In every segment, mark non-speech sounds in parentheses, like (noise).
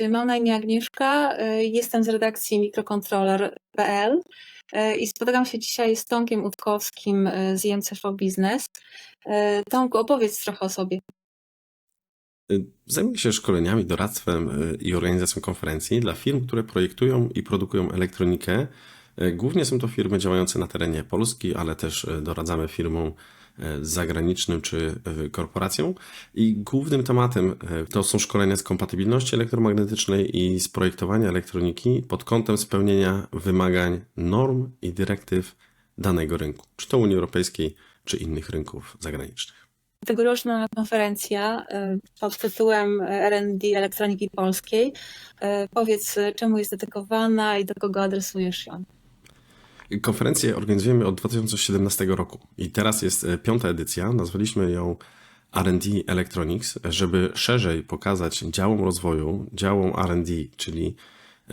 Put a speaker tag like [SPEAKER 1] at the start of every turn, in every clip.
[SPEAKER 1] mam na imię Agnieszka, y, jestem z redakcji mikrocontroller.pl y, i spotykam się dzisiaj z Tomkiem Utkowskim y, z IMC Show Business. Tomku, opowiedz trochę o sobie.
[SPEAKER 2] Zajmuję się szkoleniami, doradztwem i organizacją konferencji dla firm, które projektują i produkują elektronikę. Głównie są to firmy działające na terenie Polski, ale też doradzamy firmom E, zagranicznym czy e, korporacją. I głównym tematem e, to są szkolenia z kompatybilności elektromagnetycznej i z projektowania elektroniki pod kątem spełnienia wymagań norm i dyrektyw danego rynku, czy to Unii Europejskiej, czy innych rynków zagranicznych.
[SPEAKER 1] Tegoroczna konferencja pod tytułem R&D Elektroniki Polskiej. Powiedz, czemu jest dedykowana i do kogo adresujesz ją?
[SPEAKER 2] Konferencję organizujemy od 2017 roku i teraz jest e, piąta edycja. Nazwaliśmy ją RD Electronics, żeby szerzej pokazać działom rozwoju, działom RD, czyli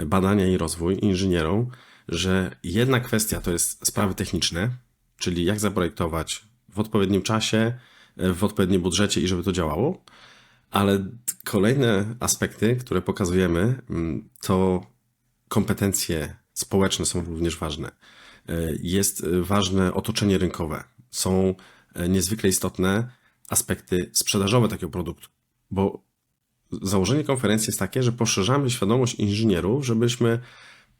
[SPEAKER 2] badania i rozwój, inżynierom, że jedna kwestia to jest sprawy techniczne, czyli jak zaprojektować w odpowiednim czasie, e, w odpowiednim budżecie i żeby to działało. Ale kolejne aspekty, które pokazujemy, mm, to kompetencje społeczne są również ważne. E, jest ważne otoczenie rynkowe. Są e, niezwykle istotne aspekty sprzedażowe takiego produktu, bo założenie konferencji jest takie, że poszerzamy świadomość inżynierów, żebyśmy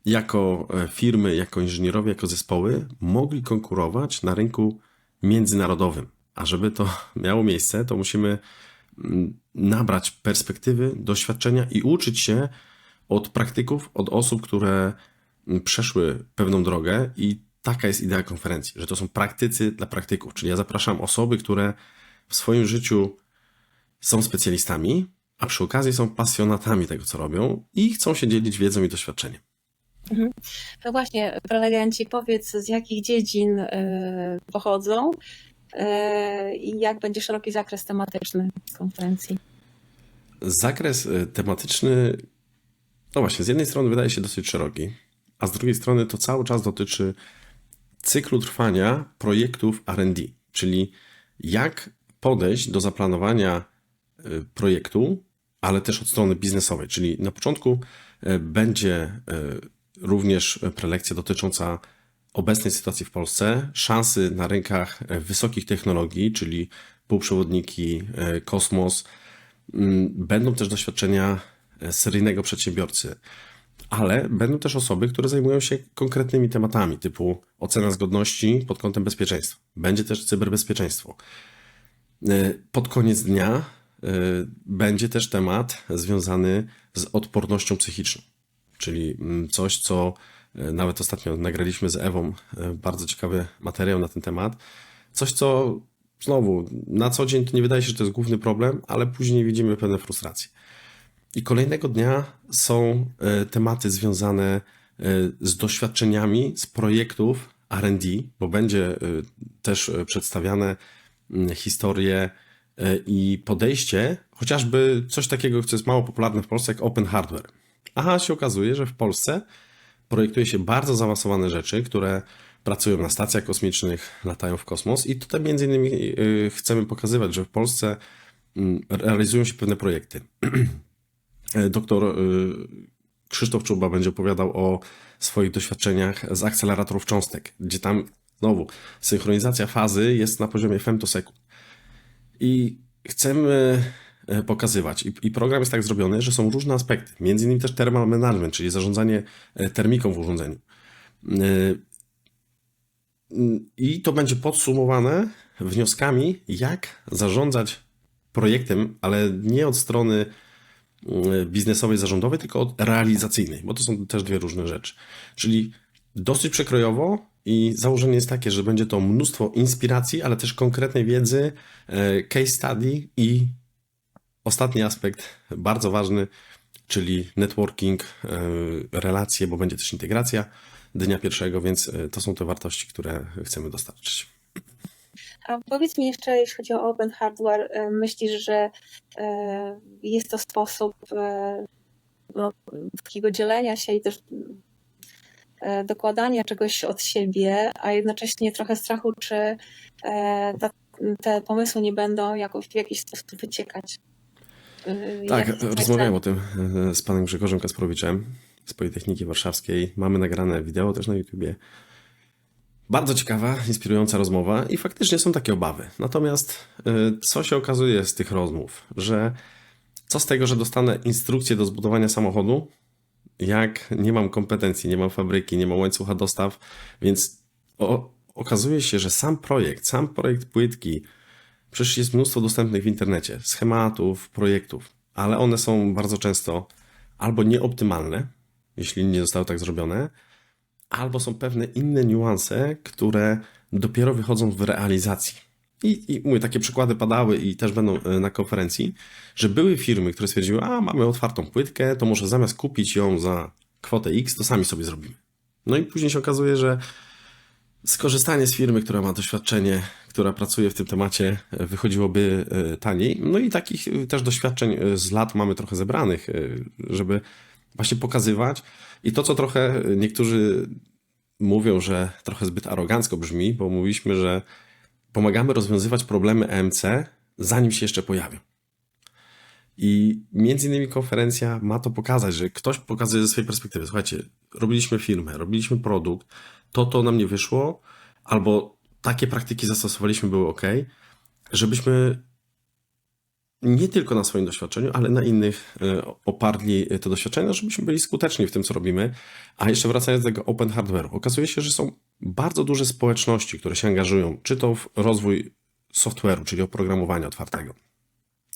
[SPEAKER 2] jako e, firmy, jako inżynierowie, jako zespoły mogli konkurować na rynku międzynarodowym. A żeby to (laughs) miało miejsce, to musimy mm, nabrać perspektywy, doświadczenia i uczyć się od praktyków, od osób, które przeszły pewną drogę i taka jest idea konferencji, że to są praktycy dla praktyków, czyli ja zapraszam osoby, które w swoim życiu są specjalistami, a przy okazji są pasjonatami tego, co robią i chcą się dzielić wiedzą i doświadczeniem.
[SPEAKER 1] Mhm. No właśnie, prelegenci, powiedz z jakich dziedzin y, pochodzą y, i jak będzie szeroki zakres tematyczny konferencji?
[SPEAKER 2] Zakres e, tematyczny, no właśnie, z jednej strony wydaje się dosyć szeroki, a z drugiej strony to cały czas dotyczy cyklu trwania projektów RD, czyli jak podejść do zaplanowania y, projektu, ale też od strony biznesowej. Czyli na początku y, będzie y, również prelekcja dotycząca obecnej sytuacji w Polsce, szansy na rynkach wysokich technologii, czyli półprzewodniki, kosmos. Mm, będą też doświadczenia seryjnego przedsiębiorcy ale będą też osoby, które zajmują się konkretnymi tematami, typu ocena zgodności pod kątem bezpieczeństwa. Będzie też cyberbezpieczeństwo. E, pod koniec dnia e, będzie też temat związany z odpornością psychiczną, czyli mm, coś, co e, nawet ostatnio nagraliśmy z Ewą, bardzo ciekawy materiał na ten temat. Coś, co znowu na co dzień to nie wydaje się, że to jest główny problem, ale później widzimy pewne frustracje. I kolejnego dnia są e, tematy związane e, z doświadczeniami z projektów RD, bo będzie e, też przedstawiane historie i podejście, chociażby coś takiego, co jest mało popularne w Polsce, jak open hardware. A się okazuje, że w Polsce projektuje się bardzo zaawansowane rzeczy, które pracują na stacjach kosmicznych, latają w kosmos i tutaj między innymi chcemy pokazywać, że w Polsce realizują się pewne projekty. (clears throat) E, doktor e, Krzysztof Czuba będzie opowiadał o swoich doświadczeniach z akceleratorów cząstek, gdzie tam znowu synchronizacja fazy jest na poziomie femtosekund. I chcemy e, pokazywać. I, program jest tak zrobiony, że są różne aspekty, między innymi też thermal management, czyli zarządzanie termiką w urządzeniu. I to będzie podsumowane wnioskami, jak zarządzać projektem, ale nie od strony biznesowej, zarządowej, tylko od realizacyjnej, bo to są też dwie różne rzeczy. Czyli dosyć przekrojowo i założenie jest takie, że będzie to mnóstwo inspiracji, ale też konkretnej wiedzy, e, case study i ostatni aspekt, bardzo ważny, czyli networking, e, relacje, bo będzie też integracja dnia pierwszego, więc e, to są te wartości, które chcemy dostarczyć.
[SPEAKER 1] A powiedz mi jeszcze, jeśli chodzi o open hardware, e, myślisz, że e, jest to sposób e, no, takiego dzielenia się i też dokładania czegoś od siebie, a jednocześnie trochę strachu, czy te pomysły nie będą jakoś, w jakiś sposób wyciekać?
[SPEAKER 2] Tak,
[SPEAKER 1] jak-
[SPEAKER 2] rozmawiałem o tym z panem Grzegorzem Kasprowiczem z Politechniki Warszawskiej. Mamy nagrane wideo też na YouTubie. Bardzo ciekawa, inspirująca rozmowa i faktycznie są takie obawy. Natomiast e, co się okazuje z tych rozmów, że co z tego, że dostanę instrukcję do zbudowania samochodu, jak nie mam kompetencji, nie mam fabryki, nie mam łańcucha dostaw, więc o, okazuje się, że sam projekt, sam projekt płytki, przecież jest mnóstwo dostępnych w internecie, schematów, projektów, ale one są bardzo często albo nieoptymalne, jeśli nie zostały tak zrobione, albo są pewne inne niuanse, które dopiero wychodzą w realizacji. I, I mówię, takie przykłady padały i też będą e, na konferencji, że były firmy, które stwierdziły, a mamy otwartą płytkę, to może zamiast kupić ją za kwotę X, to sami sobie zrobimy. No i później się okazuje, że skorzystanie z firmy, która ma doświadczenie, która pracuje w tym temacie, e, wychodziłoby e, taniej. No i takich też doświadczeń z lat mamy trochę zebranych, żeby właśnie pokazywać. I to, co trochę niektórzy mówią, że trochę zbyt arogancko brzmi, bo mówiliśmy, że pomagamy rozwiązywać problemy EMC, zanim się jeszcze pojawią. I między innymi konferencja ma to pokazać, że ktoś pokazuje ze swojej perspektywy. Słuchajcie, robiliśmy firmę, robiliśmy produkt, to to nam nie wyszło, albo takie praktyki zastosowaliśmy, były ok, żebyśmy nie tylko na swoim doświadczeniu, ale na innych e, oparli te doświadczenia, żebyśmy byli skuteczni w tym, co robimy. A jeszcze wracając do tego open hardware'u, okazuje się, że są bardzo duże społeczności, które się angażują, czy to w rozwój software'u, czyli oprogramowania otwartego,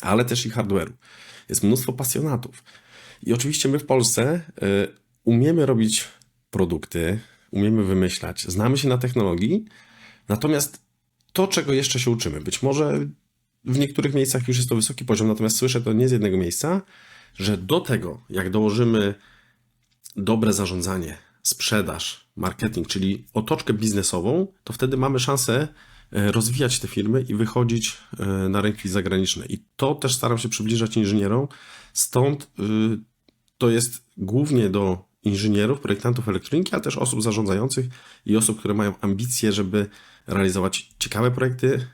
[SPEAKER 2] ale też i hardware'u. Jest mnóstwo pasjonatów. I oczywiście my w Polsce y, umiemy robić produkty, umiemy wymyślać, znamy się na technologii, natomiast to, czego jeszcze się uczymy, być może w niektórych miejscach już jest to wysoki poziom, natomiast słyszę to nie z jednego miejsca, że do tego, jak dołożymy dobre zarządzanie, sprzedaż, marketing, czyli otoczkę biznesową, to wtedy mamy szansę e, rozwijać te firmy i wychodzić e, na rynki zagraniczne. I to też staram się przybliżać inżynierom. Stąd y, to jest głównie do inżynierów, projektantów elektroniki, ale też osób zarządzających i osób, które mają ambicje, żeby realizować ciekawe projekty.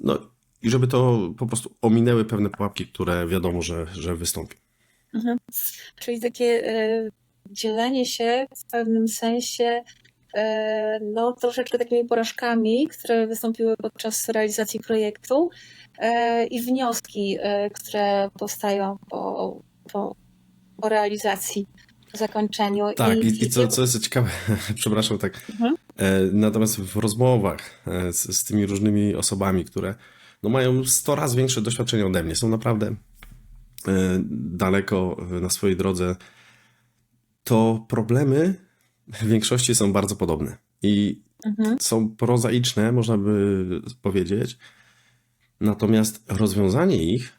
[SPEAKER 2] No i żeby to po prostu ominęły pewne pułapki, które wiadomo, że, że wystąpią.
[SPEAKER 1] Mhm. Czyli takie e, dzielenie się w pewnym sensie e, no, troszeczkę takimi porażkami, które wystąpiły podczas realizacji projektu e, i wnioski, które powstają po, po, po realizacji, po zakończeniu.
[SPEAKER 2] Tak, i, i co, co jest ciekawe, (laughs) przepraszam, tak.
[SPEAKER 1] Mhm.
[SPEAKER 2] E, Natomiast w rozmowach e, z, z tymi różnymi osobami, które no, mają 100 razy większe doświadczenie ode mnie, są naprawdę e, daleko na swojej drodze, to problemy w większości są bardzo podobne i
[SPEAKER 1] Mhm.
[SPEAKER 2] są prozaiczne, można by powiedzieć. Natomiast rozwiązanie ich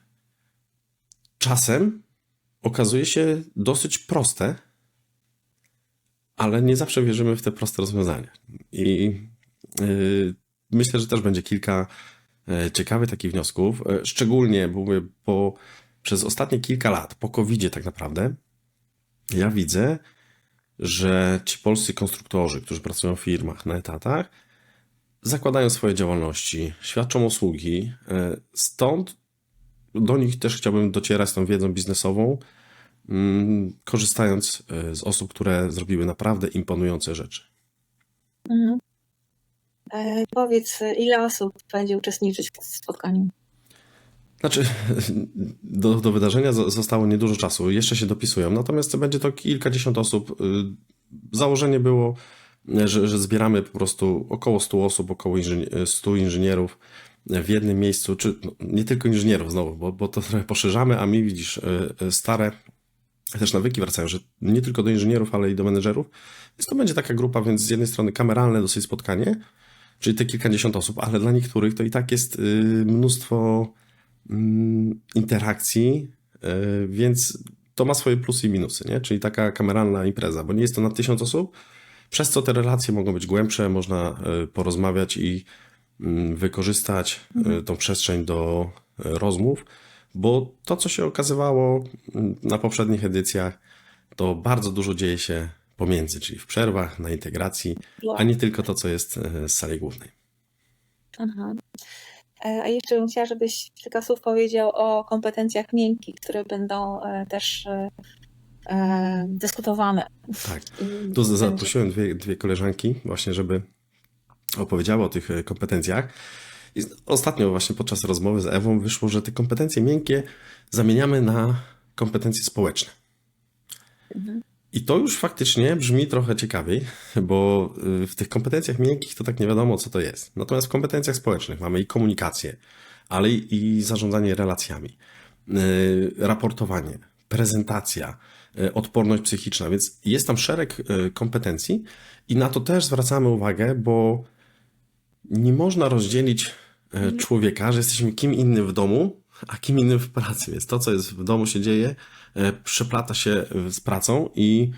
[SPEAKER 2] czasem okazuje się dosyć proste, ale nie zawsze wierzymy w te proste rozwiązania. I yy, myślę, że też będzie kilka e, ciekawych takich wniosków, e, szczególnie bo przez ostatnie kilka lat, po covid tak naprawdę, ja widzę, że ci polscy konstruktorzy, którzy pracują w firmach na etatach, zakładają swoje działalności, świadczą usługi. e, Stąd do nich też chciałbym docierać z tą wiedzą biznesową, korzystając e, z osób, które zrobiły naprawdę imponujące rzeczy.
[SPEAKER 1] Mhm. E, powiedz, ile osób będzie uczestniczyć w spotkaniu?
[SPEAKER 2] Znaczy, (laughs) do, do wydarzenia zo- zostało niedużo czasu, jeszcze się dopisują, natomiast będzie to kilkadziesiąt osób. Y, Założenie było, że, że zbieramy po prostu około 100 osób, około inżyni- 100 inżynierów w jednym miejscu, czy no, nie tylko inżynierów znowu, bo, bo to trochę poszerzamy, a mi widzisz, stare też nawyki wracają, że nie tylko do inżynierów, ale i do menedżerów. Więc to będzie taka grupa, więc z jednej strony kameralne dosyć spotkanie, czyli te kilkadziesiąt osób, ale dla niektórych to i tak jest y, mnóstwo mm, interakcji, y, więc to ma swoje plusy i minusy, nie? Czyli taka kameralna impreza, bo nie jest to na tysiąc osób, przez co te relacje mogą być głębsze, można y, porozmawiać i mm, wykorzystać y, tą przestrzeń do rozmów, bo to, co się okazywało mm, na poprzednich edycjach, to bardzo dużo dzieje się pomiędzy, czyli w przerwach, na integracji, a nie tylko to, co jest y, z sali głównej.
[SPEAKER 1] Aha. E, A jeszcze bym chciała, żebyś kilka słów powiedział o kompetencjach miękkich, które będą e, też e, e, dyskutowane.
[SPEAKER 2] Tak. Tu zaprosiłem dwie, dwie koleżanki właśnie, żeby opowiedziały o tych e, kompetencjach. I ostatnio właśnie podczas rozmowy z Ewą wyszło, że te kompetencje miękkie zamieniamy na kompetencje społeczne. I to już faktycznie brzmi trochę ciekawiej, bo y, w tych kompetencjach miękkich to tak nie wiadomo, co to jest. Natomiast w kompetencjach społecznych mamy i komunikację, ale i zarządzanie relacjami, y, raportowanie, prezentacja, y, odporność psychiczna, więc jest tam szereg kompetencji i na to też zwracamy uwagę, bo nie można rozdzielić człowieka, że jesteśmy kim innym w domu, a kim innym w pracy. Więc to, co jest w domu się dzieje, e, przeplata się e, z pracą i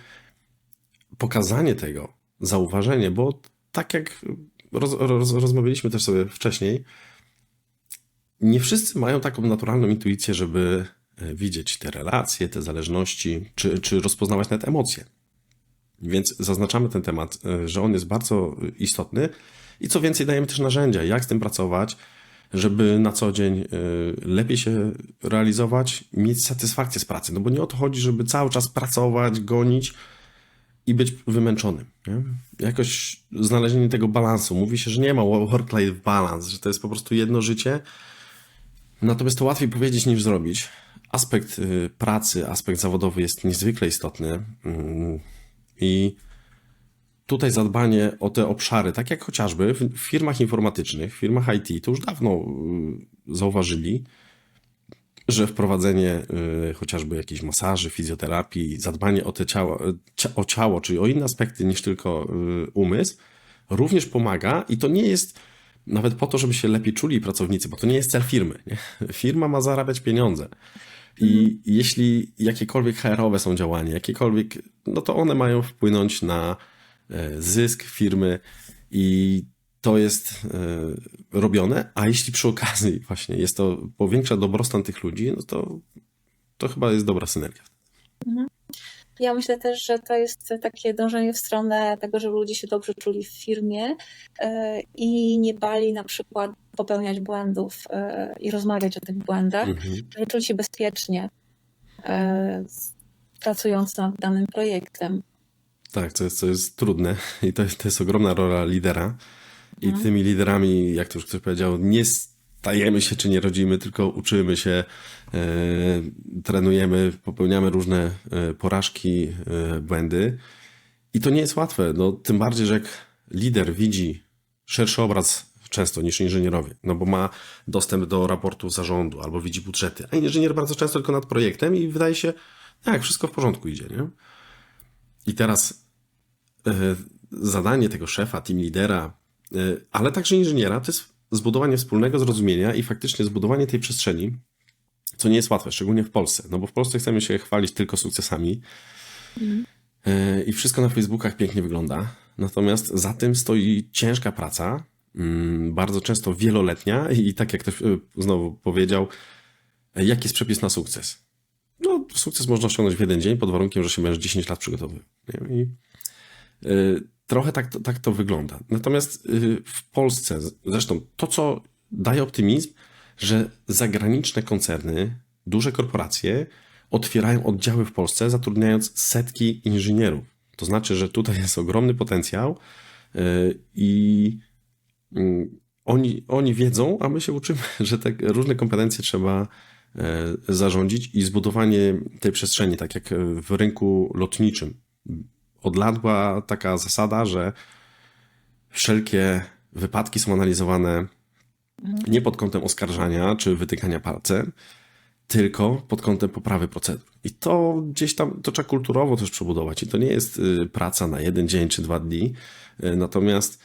[SPEAKER 2] pokazanie tego, zauważenie, bo tak jak roz, roz, rozmawialiśmy też sobie wcześniej, nie wszyscy mają taką naturalną intuicję, żeby e, widzieć te relacje, te zależności, czy, czy rozpoznawać nawet emocje. Więc zaznaczamy ten temat, e, że on jest bardzo istotny i co więcej, dajemy też narzędzia, jak z tym pracować, żeby na co dzień e, lepiej się realizować, mieć satysfakcję z pracy. No bo nie o to chodzi, żeby cały czas pracować, gonić i być wymęczonym. Nie? Jakoś znalezienie tego balansu. Mówi się, że nie ma work-life balance, że to jest po prostu jedno życie. Natomiast to łatwiej powiedzieć niż zrobić. Aspekt y, pracy, aspekt zawodowy jest niezwykle istotny. Mm, I tutaj zadbanie o te obszary, tak jak chociażby w firmach informatycznych, w firmach IT, to już dawno y, zauważyli, że wprowadzenie y, chociażby jakichś masaży, fizjoterapii, zadbanie o, te ciało, cia- o ciało, czyli o inne aspekty niż tylko y, umysł, również pomaga i to nie jest nawet po to, żeby się lepiej czuli pracownicy, bo to nie jest cel firmy. Nie? Firma ma zarabiać pieniądze. I jeśli jakiekolwiek HR-owe są działania, jakiekolwiek, no to one mają wpłynąć na zysk firmy i to jest e, robione, a jeśli przy okazji właśnie jest to powiększa dobrostan tych ludzi, no to, to chyba jest dobra synergia.
[SPEAKER 1] Ja myślę też, że to jest takie dążenie w stronę tego, żeby ludzie się dobrze czuli w firmie e, i nie bali na przykład popełniać błędów e, i rozmawiać o tych błędach,
[SPEAKER 2] Mhm.
[SPEAKER 1] żeby czuli się bezpiecznie e, pracując nad danym projektem.
[SPEAKER 2] Tak, to jest, to jest trudne (laughs) i to jest, to jest ogromna rola lidera. I
[SPEAKER 1] Mhm.
[SPEAKER 2] tymi liderami, jak to już ktoś powiedział, nie stajemy się czy nie rodzimy, tylko uczymy się, e, trenujemy, popełniamy różne e, porażki, e, błędy. I to nie jest łatwe. No, tym bardziej, że jak lider widzi szerszy obraz często niż inżynierowie, no bo ma dostęp do raportu zarządu albo widzi budżety, a inżynier bardzo często tylko nad projektem i wydaje się, jak wszystko w porządku idzie, nie? I teraz e, zadanie tego szefa, team lidera, e, ale także inżyniera, to jest zbudowanie wspólnego zrozumienia i faktycznie zbudowanie tej przestrzeni, co nie jest łatwe, szczególnie w Polsce. No bo w Polsce chcemy się chwalić tylko sukcesami e, i wszystko na Facebookach pięknie wygląda. Natomiast za tym stoi ciężka praca, mm, bardzo często wieloletnia i tak jak ktoś znowu powiedział, jaki jest przepis na sukces? No, sukces można osiągnąć w jeden dzień pod warunkiem, że się będziesz 10 lat przygotowywał. I y, trochę tak tak to wygląda. Natomiast y, w Polsce, zresztą to, co daje optymizm, że zagraniczne koncerny, duże korporacje otwierają oddziały w Polsce, zatrudniając setki inżynierów. To znaczy, że tutaj jest ogromny potencjał y, i mm, oni, oni wiedzą, a my się uczymy, (laughs) że te różne kompetencje trzeba e, zarządzić i zbudowanie tej przestrzeni, tak jak w rynku lotniczym. Od lat była taka zasada, że wszelkie wypadki są analizowane nie pod kątem oskarżania czy wytykania palcem, tylko pod kątem poprawy procedur. I to gdzieś tam, to trzeba kulturowo też przebudować. I to nie jest y, praca na jeden dzień czy dwa dni, y, natomiast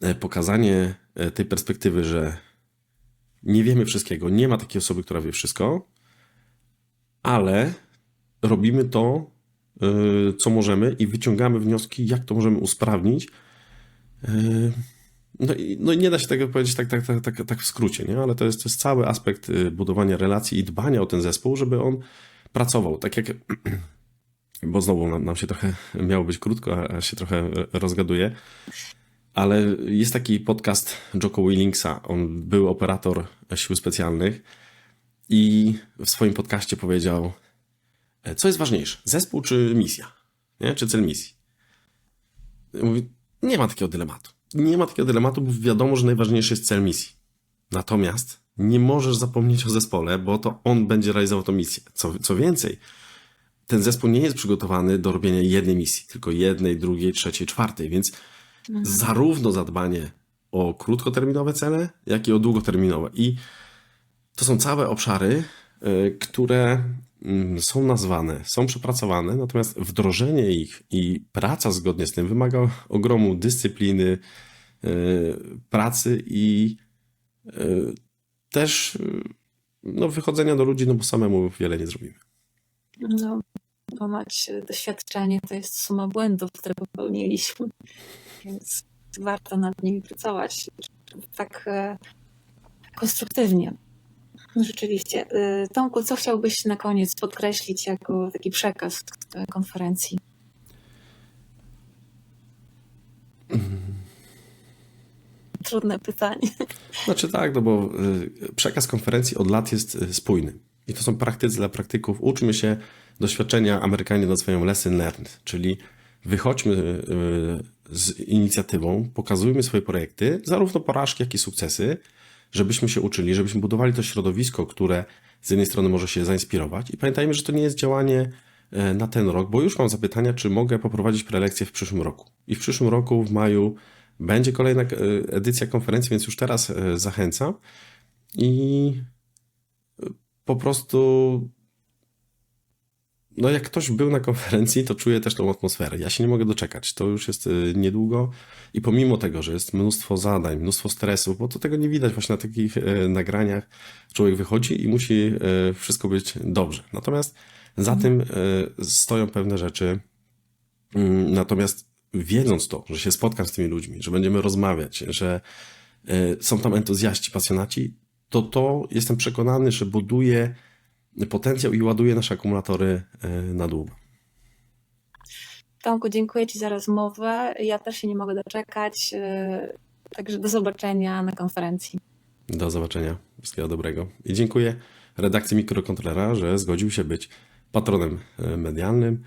[SPEAKER 2] e, pokazanie tej perspektywy, że nie wiemy wszystkiego, nie ma takiej osoby, która wie wszystko, ale robimy to, y, co możemy i wyciągamy wnioski, jak to możemy usprawnić. Y, No i, no nie da się tego powiedzieć tak, tak, tak, tak, tak w skrócie, nie? ale to jest, to jest cały aspekt y, budowania relacji i dbania o ten zespół, żeby on pracował. Tak jak, (clears throat) bo znowu nam, nam się trochę miało być krótko, a- się trochę rozgaduje. ale jest taki podcast Jocko Willingsa. On był operator sił specjalnych i w swoim podcaście powiedział, e, co jest ważniejsze, zespół czy misja, nie? czy cel misji. Mówi, nie ma takiego dylematu. Nie ma takiego dylematu, bo wiadomo, że najważniejszy jest cel misji. Natomiast nie możesz zapomnieć o zespole, bo to on będzie realizował tę misję. Co, co więcej, ten zespół nie jest przygotowany do robienia jednej misji, tylko jednej, drugiej, trzeciej, czwartej, więc zarówno zadbanie o krótkoterminowe cele, jak i o długoterminowe. I to są całe obszary, y, które są nazwane, są przepracowane, natomiast wdrożenie ich i praca zgodnie z tym wymaga ogromu dyscypliny, y, pracy i y, też y, no, wychodzenia do ludzi, no bo samemu wiele nie zrobimy.
[SPEAKER 1] No, ponoć doświadczenie to jest suma błędów, które popełniliśmy, więc warto nad nimi pracować tak e, konstruktywnie. No, Rzeczywiście. E, Tomku, co chciałbyś na koniec podkreślić jako taki przekaz e, konferencji? (laughs) Trudne pytanie.
[SPEAKER 2] Znaczy tak, no bo y, przekaz konferencji od lat jest y, spójny. I to są praktycy dla praktyków. Uczmy się doświadczenia, Amerykanie nazywają lesson learned, czyli wychodźmy y, z inicjatywą, pokazujmy swoje projekty, zarówno porażki, jak i sukcesy, żebyśmy się uczyli, żebyśmy budowali to środowisko, które z jednej strony może się zainspirować. I pamiętajmy, że to nie jest działanie e, na ten rok, bo już mam zapytania, czy mogę poprowadzić prelekcję w przyszłym roku. I w przyszłym roku, w maju, będzie kolejna e, edycja konferencji, więc już teraz e, zachęcam. I po prostu, no jak ktoś był na konferencji, to czuje też tą atmosferę. Ja się nie mogę doczekać. To już jest e, niedługo i pomimo tego, że jest mnóstwo zadań, mnóstwo stresów, bo to tego nie widać właśnie na takich e, nagraniach, człowiek wychodzi i musi e, wszystko być dobrze. Natomiast za tym stoją pewne rzeczy. Mm, Natomiast wiedząc to, że się spotkam z tymi ludźmi, że będziemy rozmawiać, że są tam entuzjaści, pasjonaci, to to jestem przekonany, że buduje potencjał i ładuje nasze akumulatory e, na długo.
[SPEAKER 1] Tomku, dziękuję Ci za rozmowę. Ja też się nie mogę doczekać. e, Także do zobaczenia na konferencji.
[SPEAKER 2] Do zobaczenia. Wszystkiego dobrego. I dziękuję redakcji Mikrokontrolera, że zgodził się być patronem e, medialnym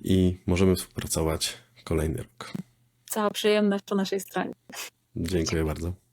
[SPEAKER 2] i możemy współpracować kolejny rok.
[SPEAKER 1] Cała przyjemność po naszej stronie.
[SPEAKER 2] Dziękuję bardzo.